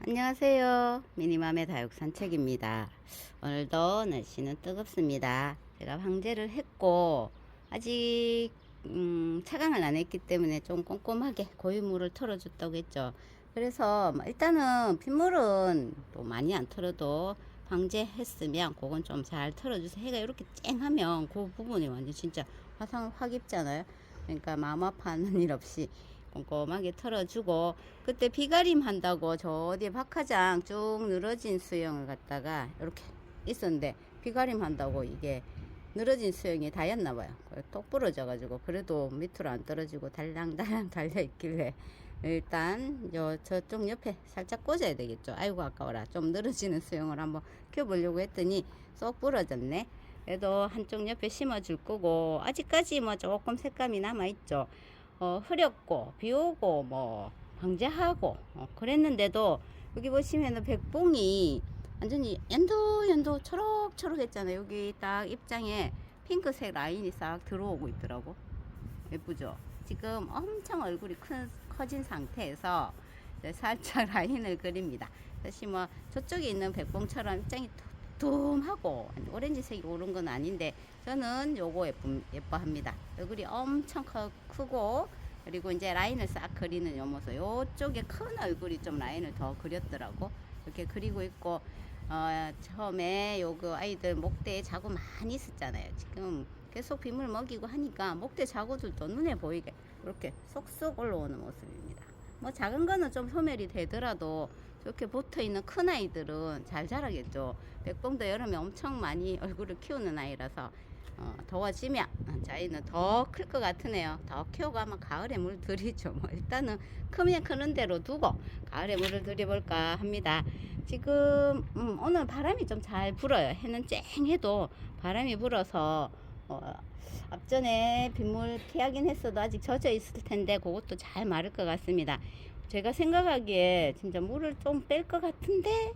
안녕하세요. 미니맘의 다육 산책입니다. 오늘도 날씨는 뜨겁습니다. 제가 황제를 했고 아직 음, 차강을 안 했기 때문에 좀 꼼꼼하게 고유물을 털어줬다고 했죠. 그래서 뭐 일단은 빗물은 또 많이 안 털어도 황제했으면 그건 좀 잘 털어주세요. 해가 이렇게 쨍하면 그 부분이 완전 진짜 화상 확 입잖아요. 그러니까 마음 아파하는 일 없이 꼼꼼하게 털어주고 그때 비가림 한다고 저 어디 박하장 쭉 늘어진 수영을 갖다가 이렇게 있었는데 비가림 한다고 이게 늘어진 수영이 다였나 봐요. 똑 부러져 가지고 그래도 밑으로 안 떨어지고 달랑달랑 달려 있길래 일단 요 저쪽 옆에 살짝 꽂아야 되겠죠. 아이고 아까워라. 좀 늘어지는 수영을 한번 켜보려고 했더니 쏙 부러졌네. 그래도 한쪽 옆에 심어줄 거고 아직까지 뭐 조금 색감이 남아 있죠. 어, 흐렸고 비 오고 뭐 방제하고 어, 그랬는데도 여기 보시면은 백봉이 완전히 연도 연도 초록초록 했잖아요. 여기 딱 입장에 핑크색 라인이 싹 들어오고 있더라고. 예쁘죠? 지금 엄청 얼굴이 큰, 커진 상태에서 살짝 라인을 그립니다. 다시 뭐 저쪽에 있는 백봉처럼 입장이 둠하고 오렌지색이 오른 건 아닌데 저는 요거 예쁨, 예뻐합니다. 얼굴이 엄청 커, 크고 그리고 이제 라인을 싹 그리는 요 모습. 요쪽에 큰 얼굴이 좀 라인을 더 그렸더라고. 이렇게 그리고 있고 어, 처음에 요그 아이들 목대에 자구 많이 있었잖아요. 지금 계속 빗물 먹이고 하니까 목대 자구들도 눈에 보이게 이렇게 쏙쏙 올라오는 모습입니다. 뭐 작은 거는 좀 소멸이 되더라도 이렇게 붙어 있는 큰 아이들은 잘 자라겠죠. 백봉도 여름에 엄청 많이 얼굴을 키우는 아이라서 어, 더워지면 자기는 더 클 것 같으네요. 더 키우고 아마 가을에 물 들이죠. 뭐 일단은 크면 크는 대로 두고 가을에 물을 들여볼까 합니다. 지금 음, 오늘 바람이 좀 잘 불어요. 해는 쨍해도 바람이 불어서 어, 앞전에 빗물 피하긴 했어도 아직 젖어 있을 텐데 그것도 잘 마를 것 같습니다. 제가 생각하기에 진짜 물을 좀 뺄 것 같은데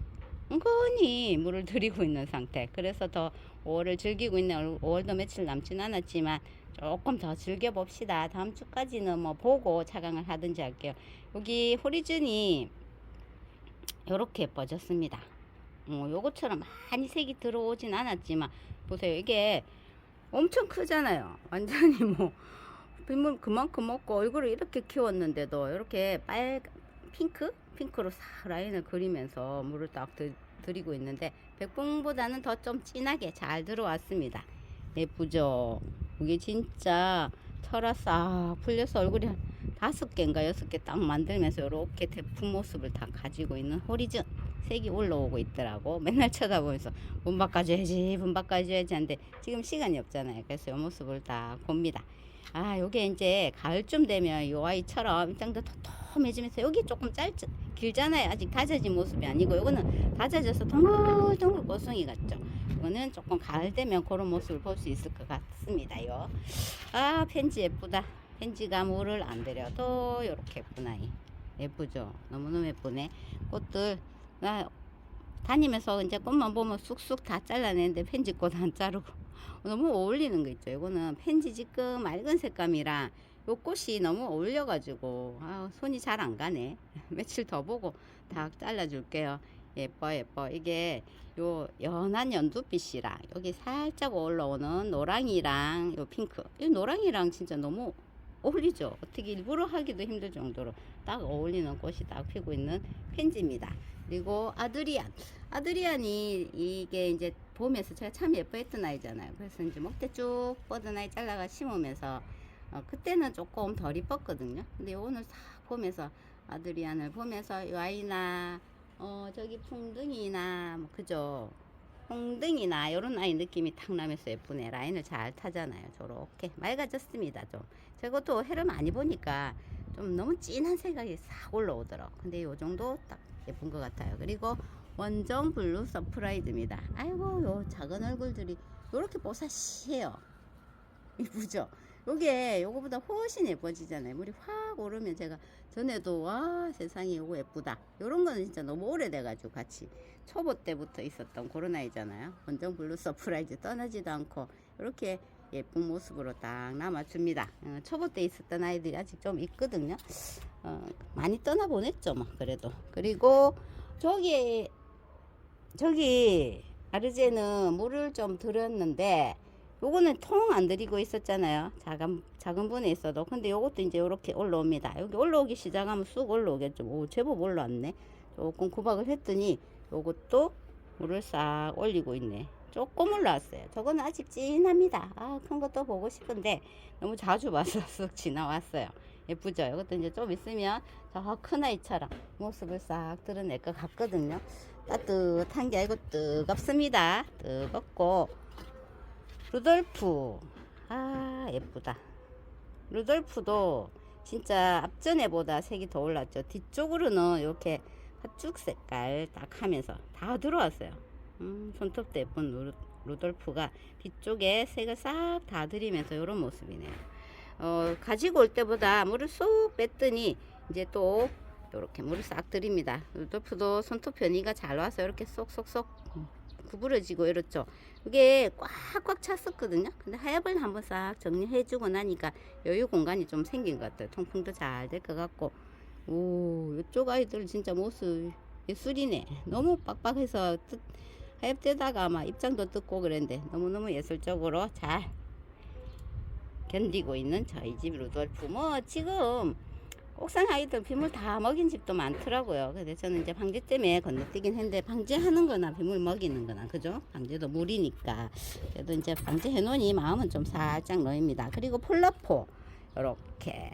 은근히 물을 들이고 있는 상태. 그래서 더 5월을 즐기고 있는 5월도 며칠 남진 않았지만 조금 더 즐겨봅시다. 다음 주까지는 뭐 보고 차강을 하든지 할게요. 여기 호리즌이 요렇게 예뻐졌습니다. 어, 요것처럼 많이 색이 들어오진 않았지만 보세요. 이게 엄청 크잖아요. 완전히 뭐 빗물 그만큼 먹고 얼굴을 이렇게 키웠는데도 이렇게 빨 핑크 핑크로 싹 라인을 그리면서 물을 딱 드, 들이고 있는데 백봉보다는 더 좀 진하게 잘 들어왔습니다. 예쁘죠? 이게 진짜 철아 싹 풀려서 얼굴이 한 다섯 개인가 여섯 개 딱 만들면서 이렇게 대품 모습을 다 가지고 있는 호리즌 색이 올라오고 있더라고. 맨날 쳐다보면서 분박 가져야지 분박 가져야지 하는데 지금 시간이 없잖아요. 그래서 이 모습을 다 봅니다. 아 요게 이제 가을쯤 되면 요 아이처럼 입장도 톡톡해지면서 여기 조금 짧 길잖아요. 아직 다져진 모습이 아니고 요거는 다져져서 동글동글 고송이 같죠? 이거는 조금 가을 되면 그런 모습을 볼 수 있을 것 같습니다요. 아 펜지 예쁘다. 펜지가 물을 안 들여도 요렇게 예쁜 아이. 예쁘죠? 너무너무 예쁘네. 꽃들 나 다니면서 이제 꽃만 보면 쑥쑥 다 잘라내는데 펜지 꽃 안 자르고 너무 어울리는 거 있죠. 이거는 펜지 지금 맑은 색감이라 요 꽃이 너무 어울려가지고 아, 손이 잘 안 가네. 며칠 더 보고 다 잘라줄게요. 예뻐 예뻐 이게 요 연한 연두빛이라 여기 살짝 올라오는 노랑이랑 요 핑크 이 노랑이랑 진짜 너무 어울리죠 어떻게 일부러 하기도 힘들 정도로 딱 어울리는 꽃이 딱 피고 있는 펜지입니다 그리고 아드리안. 아드리안이 이게 이제 봄에서 제가 참 예뻐했던 아이잖아요. 그래서 이제 목대 쭉 뻗은 아이 잘라가 심으면서 어, 그때는 조금 덜 이뻤거든요. 근데 오늘 싹 보면서 아드리안을 보면서 이 아이나 어 저기 풍등이나 뭐 그죠? 홍등이나 이런 아이 느낌이 탁 나면서 예쁘네. 라인을 잘 타잖아요. 저렇게 맑아졌습니다 좀. 저것도 해를 많이 보니까 좀 너무 진한 색깔이 싹 올라오더라고. 근데 요 정도 딱 예쁜 것 같아요. 그리고 원정 블루 서프라이즈입니다. 아이고 요 작은 얼굴들이 요렇게 뽀사시해요. 이쁘죠? 요게 요거보다 훨씬 예뻐지잖아요. 물이 확 오르면 제가 전에도 와 세상에 요거 예쁘다. 요런 거는 진짜 너무 오래돼 가지고 같이 초보 때부터 있었던 그런 아이잖아요. 원정 블루 서프라이즈 떠나지도 않고 이렇게 예쁜 모습으로 딱 남아줍니다. 어, 초보 때 있었던 아이들이 아직 좀 있거든요. 어, 많이 떠나보냈죠, 뭐 그래도. 그리고 저기 저기 아르제는 물을 좀 들였는데 요거는 통 안 들이고 있었잖아요. 작은 작은 분에 있어도 근데 요것도 이제 요렇게 올라옵니다. 여기 올라오기 시작하면 쑥 올라오겠죠. 오 제법 올라왔네. 조금 구박을 했더니 요것도 물을 싹 올리고 있네. 조금 올라왔어요. 저거는 아직 진합니다. 아, 큰 것도 보고 싶은데 너무 자주 봐서 쑥 지나왔어요. 예쁘죠? 이것도 이제 좀 있으면 저 큰 아이처럼 모습을 싹 드러낼 것 같거든요. 따뜻한 게 아니고 뜨겁습니다. 뜨겁고 루돌프 아 예쁘다. 루돌프도 진짜 앞전에보다 색이 더 올랐죠. 뒤쪽으로는 이렇게 팥죽 색깔 딱 하면서 다 들어왔어요. 음, 손톱도 예쁜 루, 루돌프가 뒤쪽에 색을 싹 다 들이면서 이런 모습이네요. 어, 가지고 올 때보다 물을 쏙 뺐더니 이제 또 이렇게 물을 싹 들입니다. 루돌프도 손톱 변이가 잘 와서 이렇게 쏙쏙쏙 구부러지고 이렇죠. 이게 꽉꽉 찼었거든요. 근데 하엽을 한번 싹 정리해주고 나니까 여유 공간이 좀 생긴 것 같아요. 통풍도 잘 될 것 같고. 오, 이쪽 아이들 진짜 모습 예술이네. 너무 빡빡해서 뜻, 하엽되다가 아마 입장도 뜯고 그랬는데 너무너무 예술적으로 잘 견디고 있는 저희 집 루돌프. 뭐 지금 옥상 아이들 빗물 다 먹인 집도 많더라고요. 근데 저는 이제 방제 때문에 건너뛰긴 했는데 방제하는 거나 빗물 먹이는 거나 그죠? 방제도 물이니까. 그래도 이제 방제해 놓으니 마음은 좀 살짝 놓입니다. 그리고 폴라포 요렇게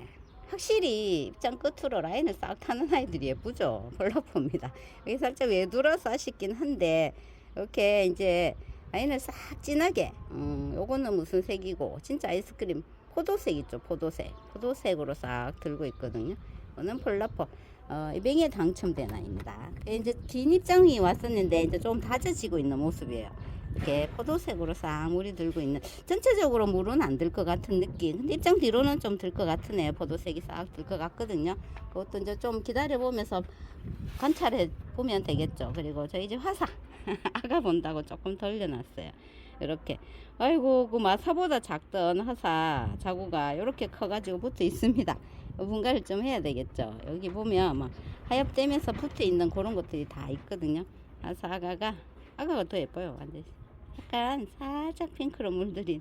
확실히 입장 끝으로 라인을 싹 타는 아이들이 예쁘죠. 폴라포입니다. 여기 살짝 외돌아서 아쉽긴 한데 이렇게 이제 라인을 싹 진하게. 음, 요거는 무슨 색이고. 진짜 아이스크림 포도색 있죠 포도색. 포도색으로 싹 들고 있거든요. 이거는 폴라포 어, 이뱅에 당첨된 아이입니다. 이제 긴 입장이 왔었는데 이제 좀 다져지고 있는 모습이에요 이렇게 포도색으로 싹 물이 들고 있는 전체적으로 물은 안 들 것 같은 느낌. 근데 입장 뒤로는 좀 들 것 같으네요 포도색이 싹 들 것 같거든요. 그것도 이제 좀 기다려 보면서 관찰해 보면 되겠죠. 그리고 저 이제 화사 아가 본다고 조금 돌려놨어요. 이렇게. 아이고 그 마사보다 작던 화사 자구가 이렇게 커가지고 붙어 있습니다. 분갈이 좀 해야 되겠죠. 여기 보면 막 하엽되면서 붙어 있는 그런 것들이 다 있거든요. 화사 아가가 아가가 더 예뻐요 완전 약간 살짝 핑크로 물들인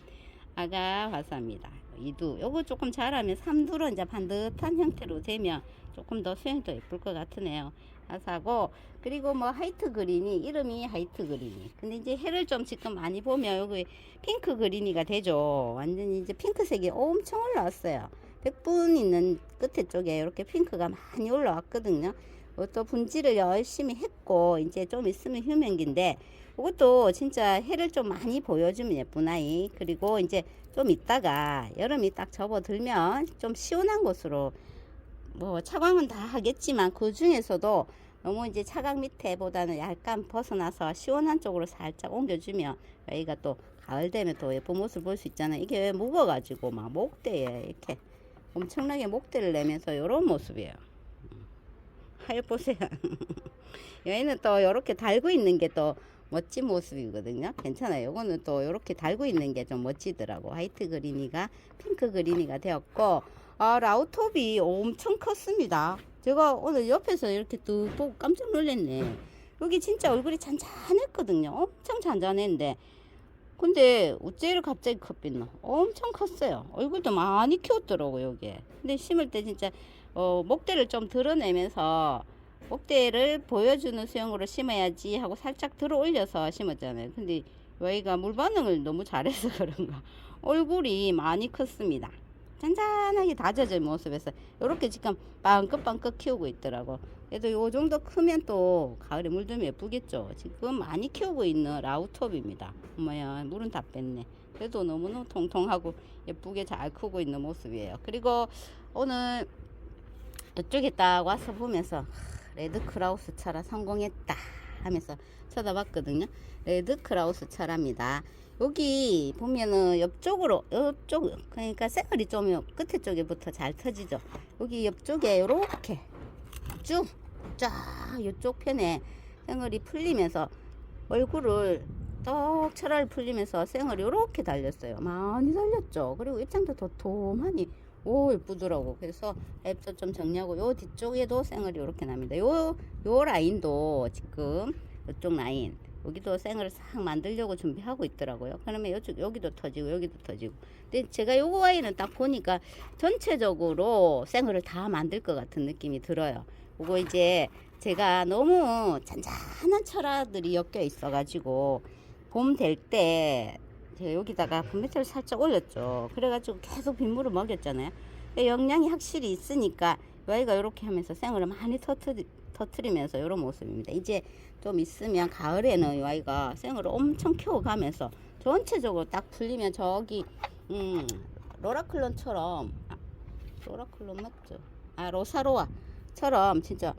아가 화사입니다. 이두 요거 조금 자라면 삼두로 이제 반듯한 형태로 되면 조금 더 수영도 예쁠 것 같으네요. 화사고 그리고 뭐 하이트 그린이 이름이 하이트 그린이. 근데 이제 해를 좀 지금 많이 보면 여기 핑크 그린이가 되죠. 완전히 이제 핑크색이 엄청 올라왔어요. 백분 있는 끝에 쪽에 이렇게 핑크가 많이 올라왔거든요. 어, 또 분질을 열심히 했고 이제 좀 있으면 휴men기인데 이것도 진짜 해를 좀 많이 보여주면 예쁜 아이 그리고 이제 좀 있다가 여름이 딱 접어들면 좀 시원한 곳으로 뭐 차광은 다 하겠지만 그 중에서도 너무 이제 차광 밑에 보다는 약간 벗어나서 시원한 쪽으로 살짝 옮겨주면 여기가 또 가을 되면 또 예쁜 모습 볼 수 있잖아요. 이게 왜 무거가지고 막 목대에 이렇게 엄청나게 목대를 내면서 이런 모습이에요. 하여 보세요. 여기는 또 이렇게 달고 있는 게또 멋진 모습이거든요. 괜찮아요. 이거는 또 이렇게 달고 있는 게 좀 멋지더라고. 화이트 그린이가 핑크 그린이가 되었고 아, 라우톱이 엄청 컸습니다. 제가 오늘 옆에서 이렇게 뚝 보고 깜짝 놀랐네. 여기 진짜 얼굴이 잔잔했거든요. 엄청 잔잔했는데. 근데 어째를 갑자기 컸빛나? 엄청 컸어요. 얼굴도 많이 키웠더라고요, 여기에. 근데 심을 때 진짜 어, 목대를 좀 드러내면서 목대를 보여주는 수영으로 심어야지 하고 살짝 들어 올려서 심었잖아요. 근데 여기가 물 반응을 너무 잘해서 그런가 얼굴이 많이 컸습니다. 잔잔하게 다져진 모습에서 이렇게 지금 빵긋빵긋 키우고 있더라고. 그래도 요 정도 크면 또 가을에 물들면 예쁘겠죠. 지금 많이 키우고 있는 라우톱입니다. 뭐야 물은 다 뺐네. 그래도 너무너무 통통하고 예쁘게 잘 크고 있는 모습이에요. 그리고 오늘 이쪽에 딱 와서 보면서 하, 레드 크라우스 차라 성공했다 하면서 쳐다봤거든요. 레드 크라우스 차랍니다. 여기 보면은 옆쪽으로 옆쪽 그러니까 색깔이 좀 끝에 쪽에부터 잘 터지죠. 여기 옆쪽에 요렇게 쭉 쫙 이쪽 편에 생얼이 풀리면서 얼굴을 떡 철알 풀리면서 생을 이렇게 달렸어요. 많이 달렸죠. 그리고 입장도 도톰하니 오 예쁘더라고. 그래서 앱도 좀 정리하고 요 뒤쪽에도 생을 이렇게 납니다. 요 요 라인도 지금 이쪽 라인 여기도 생을 싹 만들려고 준비하고 있더라고요. 그러면 여쪽 여기도 터지고 여기도 터지고. 근데 제가 요거 아이는 딱 보니까 전체적으로 생을 다 만들 것 같은 느낌이 들어요. 요거 이제 제가 너무 잔잔한 철화들이 엮여 있어가지고 봄 될 때 제가 여기다가 분메탈을 살짝 올렸죠. 그래가지고 계속 빗물을 먹였잖아요. 영양이 확실히 있으니까 이 아이가 이렇게 하면서 생을 많이 터트리, 터트리면서 이런 모습입니다. 이제 좀 있으면 가을에는 이 아이가 생을 엄청 키워가면서 전체적으로 딱 풀리면 저기 음, 로라클론처럼 아, 로라클론 맞죠? 아 로사로아처럼 진짜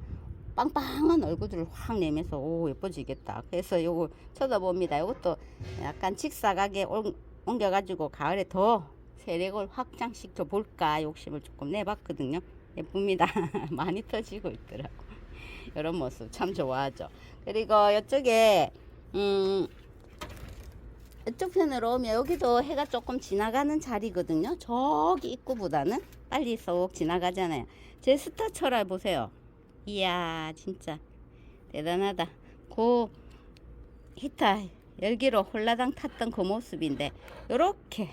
빵빵한 얼굴들을 확 내면서 오 예뻐지겠다. 그래서 요거 쳐다봅니다. 요것도 약간 직사각에 옮- 옮겨 가지고 가을에 더 세력을 확장시켜 볼까 욕심을 조금 내봤거든요. 예쁩니다. 많이 터지고 있더라고. 이런 모습 참 좋아하죠. 그리고 이쪽에 음 이쪽 편으로 오면 여기도 해가 조금 지나가는 자리거든요. 저기 입구보다는 빨리 쏙 지나가잖아요. 제 스타 철알 보세요. 이야 진짜 대단하다. 고 히타 열기로 홀라당 탔던 그 모습인데 요렇게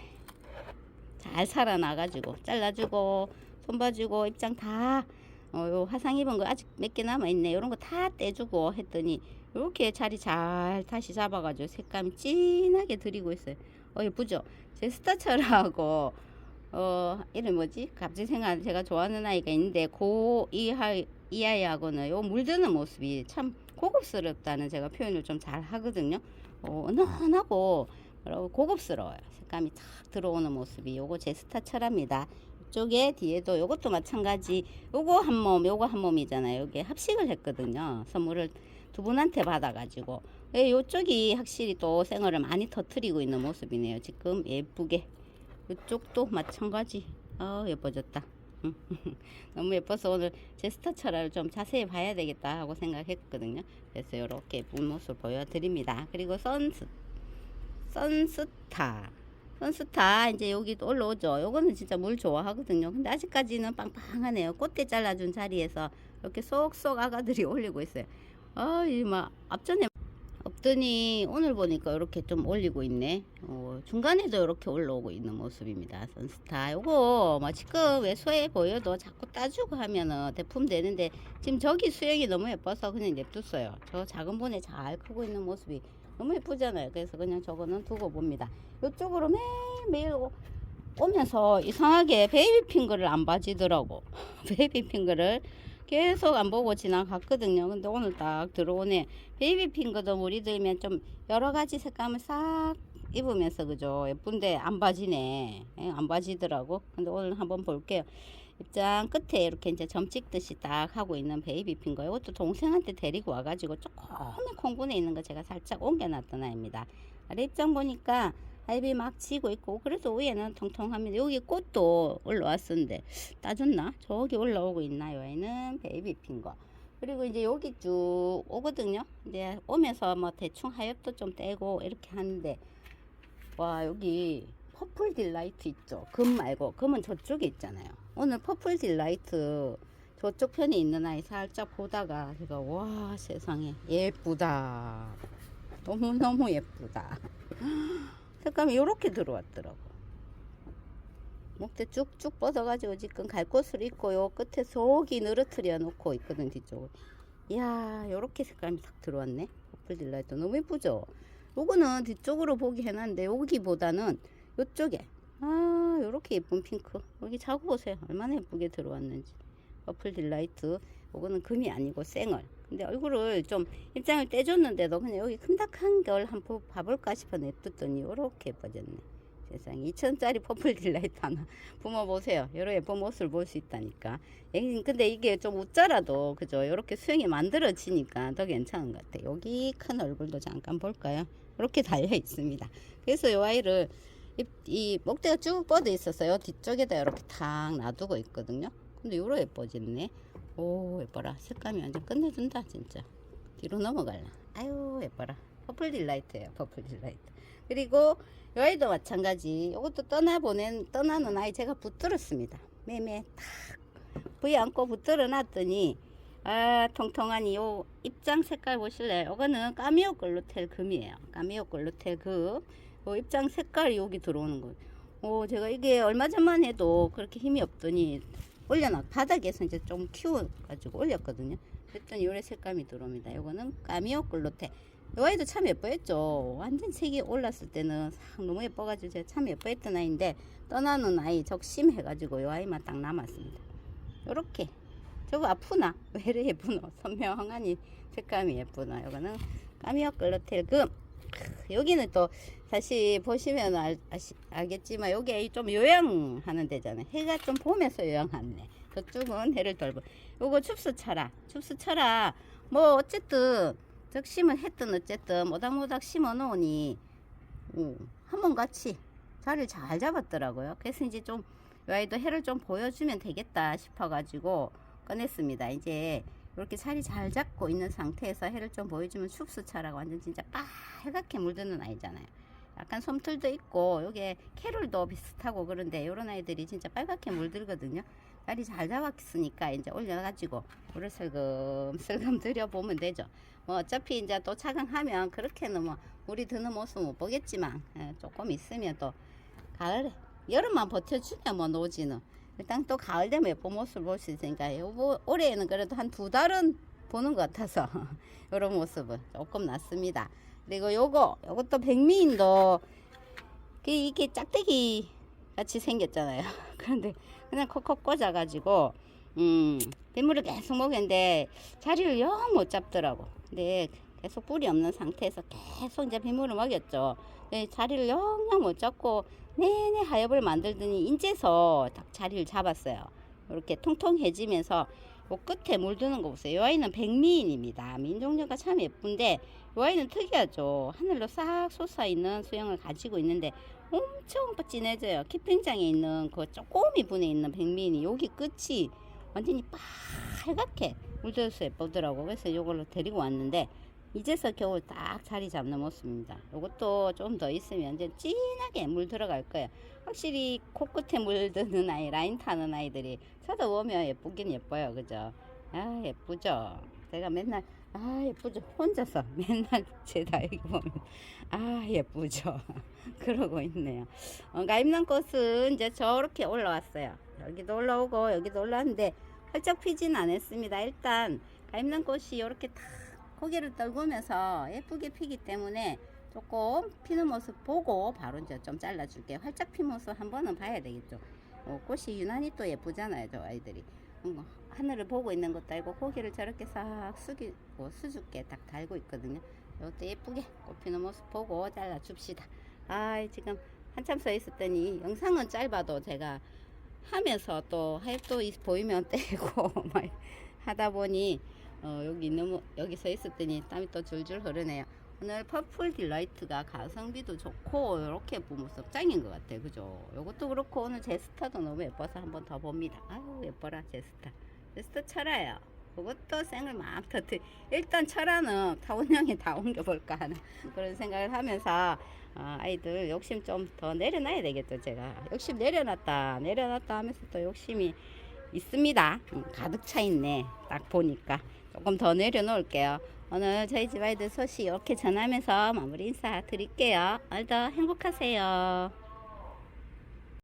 잘 살아나가지고 잘라주고 손봐주고 입장 다 어, 요 화상 입은 거 아직 몇 개 남아 있네. 요런 거 다 떼주고 했더니 이렇게 자리 잘 다시 잡아가지고 색감이 진하게 들이고 있어요. 어 예쁘죠? 제 스타철하고 어 이름 뭐지? 갑자기 생각 제가 좋아하는 아이가 있는데 고이 아 이이 아이하고는 요 물드는 모습이 참 고급스럽다는 제가 표현을 좀 잘 하거든요. 어, 은은하고 고급스러워요. 색감이 탁 들어오는 모습이 요거 제 스타 철합니다. 이쪽에 뒤에도 요것도 마찬가지 요거 한 몸, 요거 한 몸이잖아요. 요게 합식을 했거든요. 선물을 두 분한테 받아가지고 예, 요쪽이 확실히 또 생얼을 많이 터트리고 있는 모습이네요. 지금 예쁘게 이쪽도 마찬가지. 아 예뻐졌다. 음, 너무 예뻐서 오늘 제 스타 철화를 좀 자세히 봐야 되겠다 하고 생각했거든요. 그래서 이렇게 예쁜 모습 보여드립니다. 그리고 선스 선스타 선스타 이제 여기도 올라오죠. 요거는 진짜 물 좋아하거든요. 근데 아직까지는 빵빵하네요. 꽃대 잘라준 자리에서 이렇게 쏙쏙 아가들이 올리고 있어요. 아, 이막 앞전에 없더니 오늘 보니까 이렇게 좀 올리고 있네. 어, 중간에도 이렇게 올라오고 있는 모습입니다. 선스타. 요거 뭐 지금 외소해 보여도 자꾸 따주고 하면은 대품 되는데 지금 저기 수영이 너무 예뻐서 그냥 냅뒀어요. 저 작은 본에 잘 크고 있는 모습이 너무 예쁘잖아요. 그래서 그냥 저거는 두고 봅니다. 이쪽으로 매일매일 오- 오면서 이상하게 베이비 핑크를 안 봐지더라고. 베이비 핑크를 계속 안 보고 지나갔거든요. 근데 오늘 딱 들어오네. 베이비 핑크도 물이 들면 좀 여러 가지 색감을 싹 입으면서 그죠. 예쁜데 안 봐지네. 예, 안 봐지더라고. 근데 오늘 한번 볼게요. 입장 끝에 이렇게 이제 점 찍듯이 딱 하고 있는 베이비 핑거. 이것도 동생한테 데리고 와가지고 조금의 콩분에 있는 거 제가 살짝 옮겨놨던 아이입니다. 아래 입장 보니까 아이비 막 지고 있고 그래도 위에는 통통합니다. 여기 꽃도 올라왔었는데 따졌나? 저기 올라오고 있나요? 얘는 베이비 핑거. 그리고 이제 여기 쭉 오거든요. 이제 오면서 뭐 대충 하엽도 좀 떼고 이렇게 하는데 와 여기 퍼플 딜라이트 있죠. 금 말고 금은 저쪽에 있잖아요. 오늘 퍼플 딜라이트 저쪽 편에 있는 아이 살짝 보다가 제가 와 세상에 예쁘다. 너무너무 예쁘다. 색감이 이렇게 들어왔더라고. 목대 쭉쭉 뻗어가지고 지금 갈 곳을 있고요. 끝에 속이 늘어뜨려 놓고 있거든 뒤쪽을. 이야 요렇게 색감이 딱 들어왔네. 퍼플 딜라이트 너무 예쁘죠? 요거는 뒤쪽으로 보기 해놨는데 여기보다는 요쪽에 아 요렇게 예쁜 핑크 여기 자고 보세요 얼마나 예쁘게 들어왔는지 퍼플 딜라이트 요거는 금이 아니고 생얼 근데 얼굴을 좀 입장을 떼줬는데도 그냥 여기 큼닥한 걸 한번 봐볼까 싶어 냅뒀더니 요렇게 예뻐졌네. 세상에 2천짜리 퍼플 딜라이트 하나. 뿜어보세요. 여러 예쁜 모습을 볼 수 있다니까. 예, 근데 이게 좀 웃자라도 그죠? 요렇게 수영이 만들어지니까 더 괜찮은 것 같아요. 여기 큰 얼굴도 잠깐 볼까요? 이렇게 달려 있습니다. 그래서 이 아이를 이, 이 목대가 쭉 뻗어 있어서요 뒤쪽에다 이렇게 탁 놔두고 있거든요. 근데 요로 예뻐졌네 오 예뻐라 색감이 완전 끝내준다 진짜 뒤로 넘어갈라 아유 예뻐라 퍼플 딜라이트예요. 퍼플 딜라이트. 그리고 이 아이도 마찬가지. 이것도 떠나보낸 떠나는 아이 제가 붙들었습니다. 매매 탁 부위 안고 붙들어 놨더니 아 통통하니 요 입장 색깔 보실래요? 이거는 까미오 글루텔 금이에요. 까미오 글루텔 금. 요 입장 색깔이 여기 들어오는 거. 오 제가 이게 얼마 전만 해도 그렇게 힘이 없더니 올려놔 바닥에서 이제 좀 키워가지고 올렸거든요. 그랬더니 요래 색감이 들어옵니다. 요거는 까미오 글루테. 요 아이도 참 예뻐했죠. 완전 색이 올랐을 때는 싹 너무 예뻐가지고 제가 참 예뻐했던 아이인데 떠나는 아이 적심해가지고 요 아이만 딱 남았습니다. 요렇게 저거 아프나? 왜 이래 예쁘노? 선명하니 색감이 예쁘나? 요거는 까미오 글루텔 금. 크, 여기는 또 사실 보시면 알, 아시, 알겠지만 여기 좀 요양하는 데잖아요. 해가 좀 봄에서 요양하네. 저쪽은 해를 돌고. 요거 춥수 쳐라. 춥수 쳐라. 뭐 어쨌든 적심을 했든 어쨌든 모닥모닥 심어 놓으니 음, 한번 같이 자리를 잘 잡았더라고요. 그래서 이제 좀 와이도 해를 좀 보여주면 되겠다 싶어가지고 꺼냈습니다. 이제 이렇게 자리 잘 잡고 있는 상태에서 해를 좀 보여주면 춥수차라고 완전 진짜 빨갛게 물드는 아이잖아요. 약간 솜털도 있고 요게 캐롤도 비슷하고 그런데 요런 아이들이 진짜 빨갛게 물들거든요. 자리 잘 잡았으니까 이제 올려가지고 물을 슬금슬금 들여보면 되죠. 뭐 어차피 이제 또 차강하면 그렇게는 뭐 물이 드는 모습 못 보겠지만 예, 조금 있으면 또 가을에 여름만 버텨주면 뭐 노지는 일단 또 가을 되면 예쁜 모습을 볼 수 있으니까 요거 올해에는 그래도 한 두 달은 보는 것 같아서 이런 모습은 조금 낫습니다. 그리고 요거 요것도 백미인도 그 이게 짝대기 같이 생겼잖아요. 그런데 그냥 콕콕 꽂아가지고 음 빗물을 계속 먹였는데 자리를 영 못 잡더라고. 근데 계속 뿌리 없는 상태에서 계속 이제 빗물을 먹였죠. 근데 자리를 영영 못 잡고 내내 하엽을 만들더니 인제서 딱 자리를 잡았어요. 이렇게 통통해지면서 요 끝에 물드는 거 보세요. 이 아이는 백미인입니다. 민종류가 참 예쁜데 이 아이는 특이하죠. 하늘로 싹 솟아있는 수영을 가지고 있는데 엄청 진해져요. 키핑장에 있는 그 쪼꼬미 분에 있는 백미인이 여기 끝이 완전히 빨갛게 물들어서 예쁘더라고. 그래서 요걸로 데리고 왔는데 이제서 겨울 딱 자리 잡는 모습입니다. 요것도 좀 더 있으면 이제 진하게 물 들어갈 거예요. 확실히 코끝에 물 드는 아이, 라인 타는 아이들이 쳐다보면 예쁘긴 예뻐요. 그죠? 아, 예쁘죠? 제가 맨날, 아, 예쁘죠? 혼자서 맨날 제다 여기 보면, 아, 예쁘죠? 그러고 있네요. 어, 가임난 꽃은 이제 저렇게 올라왔어요. 여기도 올라오고, 여기도 올라왔는데, 활짝 피진 않았습니다. 일단, 가임난 꽃이 이렇게 탁 고개를 떨구면서 예쁘게 피기 때문에 조금 피는 모습 보고 바로 이제 좀 잘라줄게요. 활짝 핀 모습 한 번은 봐야 되겠죠. 어, 꽃이 유난히 또 예쁘잖아요, 저 아이들이. 음, 하늘을 보고 있는 것도 아니고 고개를 저렇게 싹 숙이고 수줍게 딱 달고 있거든요. 이것도 예쁘게 꽃 피는 모습 보고 잘라 줍시다. 아, 지금 한참 서 있었더니 영상은 짧아도 제가 하면서 또 하엽도 있- 보이면 떼고 막 하다 보니 어, 여기 너무 여기 서 있었더니 땀이 또 줄줄 흐르네요. 오늘 퍼플 딜라이트가 가성비도 좋고 이렇게 보면 짱인 것 같아요. 그죠? 이것도 그렇고 오늘 제스타도 너무 예뻐서 한번 더 봅니다. 아유 예뻐라 제스타. 제스타 철아요. 그것도 생을 막 터트. 일단 철아는 타원형에 다 옮겨볼까 하는 그런 생각을 하면서 어, 아이들 욕심 좀 더 내려놔야 되겠죠. 제가 욕심 내려놨다 내려놨다 하면서 또 욕심이 있습니다. 음, 가득 차 있네. 딱 보니까 조금 더 내려놓을게요. 오늘 저희 집 아이들 소식 이렇게 전하면서 마무리 인사 드릴게요. 오늘도 행복하세요.